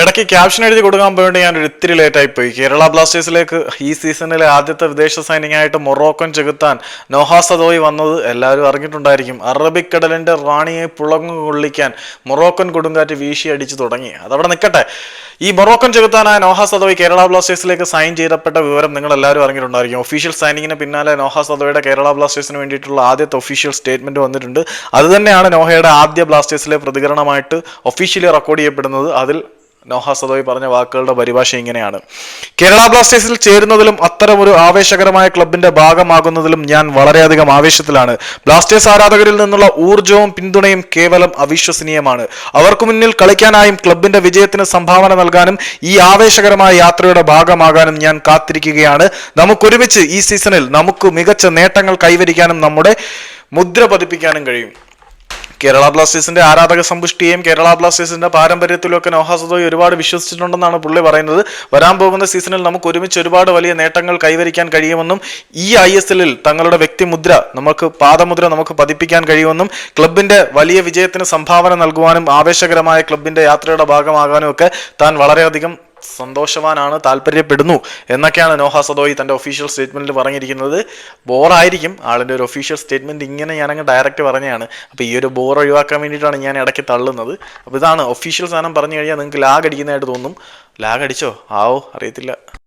ഇടയ്ക്ക് ക്യാപ്ഷൻ എഴുതി കൊടുക്കാൻ പോയിട്ട് ഞാൻ ഒരു ഇത്തിരി ലേറ്റായി പോയി. കേരള ബ്ലാസ്റ്റേഴ്സിലേക്ക് ഈ സീസണിലെ ആദ്യത്തെ വിദേശ സൈനികമായിട്ട് മൊറോക്കൻ ചെകുത്താൻ നോഹാ വന്നത് എല്ലാവരും അറിഞ്ഞിട്ടുണ്ടായിരിക്കും. അറബിക്കടലിന്റെ റാണിയെ പുളങ്ങു കൊള്ളിക്കാൻ മൊറോക്കൻ കൊടുങ്കാറ്റ് വീശി അടിച്ചു തുടങ്ങി. അതവിടെ നിൽക്കട്ടെ. ഈ മൊറോക്കൻ ചെകുത്താനായ നോഹാ സദോയി കേരള ബ്ലാസ്റ്റേഴ്സിലേക്ക് സൈൻ ചെയ്തപ്പെട്ട വിവരം നിങ്ങൾ എല്ലാവരും അറിഞ്ഞിട്ടുണ്ടായിരിക്കും ഒഫീഷ്യൽ സൈനിങ്ങിന് പിന്നാലെ നോഹ സദോയുടെ കേരള ബ്ലാസ്റ്റേഴ്സിന് വേണ്ടിയിട്ടുള്ള ആദ്യത്തെ ഒഫീഷ്യൽ സ്റ്റേറ്റ്മെന്റ് വന്നിട്ടുണ്ട്. അത് തന്നെയാണ് നോഹയുടെ ആദ്യ ബ്ലാസ്റ്റേഴ്സിലെ പ്രതികരണമായിട്ട് ഒഫീഷ്യലി റെക്കോർഡ് ചെയ്യപ്പെടുന്നത്. അതിൽ നോഹ സദോയി പറഞ്ഞ വാക്കുകളുടെ പരിഭാഷ ഇങ്ങനെയാണ്. കേരള ബ്ലാസ്റ്റേഴ്സിൽ ചേരുന്നതിലും അത്തരം ഒരു ആവേശകരമായ ക്ലബിന്റെ ഭാഗമാകുന്നതിലും ഞാൻ വളരെയധികം ആവേശത്തിലാണ്. ബ്ലാസ്റ്റേഴ്സ് ആരാധകരിൽ നിന്നുള്ള ഊർജവും പിന്തുണയും കേവലം അവിശ്വസനീയമാണ്. അവർക്ക് മുന്നിൽ കളിക്കാനായും ക്ലബിന്റെ വിജയത്തിന് സംഭാവന നൽകാനും ഈ ആവേശകരമായ യാത്രയുടെ ഭാഗമാകാനും ഞാൻ കാത്തിരിക്കുകയാണ്. നമുക്കൊരുമിച്ച് ഈ സീസണിൽ നമുക്ക് മികച്ച നേട്ടങ്ങൾ കൈവരിക്കാനും നമ്മുടെ മുദ്ര പതിപ്പിക്കാനും കഴിയും. കേരള ബ്ലാസ്റ്റേഴ്സിന്റെ ആരാധക സമ്പുഷ്ടിയെയും കേരള ബ്ലാസ്റ്റേഴ്സിന്റെ പാരമ്പര്യത്തിലും ഒക്കെ നോഹാസദോയി ഒരുപാട് വിശ്വസിച്ചിട്ടുണ്ടെന്നാണ് പുള്ളി പറയുന്നത്. വരാൻ പോകുന്ന സീസണിൽ നമുക്ക് ഒരുമിച്ച് ഒരുപാട് വലിയ നേട്ടങ്ങൾ കൈവരിക്കാൻ കഴിയുമെന്നും ഈ ഐ എസ് എല്ലിൽ തങ്ങളുടെ വ്യക്തിമുദ്ര നമുക്ക് പാദമുദ്ര നമുക്ക് പതിപ്പിക്കാൻ കഴിയുമെന്നും ക്ലബിന്റെ വലിയ വിജയത്തിന് സംഭാവന നൽകുവാനും ആവേശകരമായ ക്ലബിന്റെ യാത്രയുടെ ഭാഗമാകാനും ഒക്കെ താൻ വളരെയധികം സന്തോഷവാനാണ് താല്പര്യപ്പെടുന്നു എന്നൊക്കെയാണ് നോഹ സദോയി തന്റെ ഒഫീഷ്യൽ സ്റ്റേറ്റ്മെന്റിൽ പറഞ്ഞിരിക്കുന്നത്. ബോറായിരിക്കും ആളിന്റെ ഒരു ഒഫീഷ്യൽ സ്റ്റേറ്റ്മെന്റ് ഇങ്ങനെ ഞാനങ്ങ് ഡയറക്റ്റ് പറഞ്ഞതാണ്. അപ്പോൾ ഈ ഒരു ബോർ ഒഴിവാക്കാൻ വേണ്ടിയിട്ടാണ് ഞാൻ ഇടയ്ക്ക് തള്ളുന്നത്. അപ്പോൾ ഇതാണ് ഒഫീഷ്യൽ സാധനം പറഞ്ഞു കഴിഞ്ഞാൽ നിങ്ങൾക്ക് ലാഗ് അടിക്കുന്നതായിട്ട് തോന്നും. ലാഗ് അടിച്ചോ? ആവോ? അറിയത്തില്ല.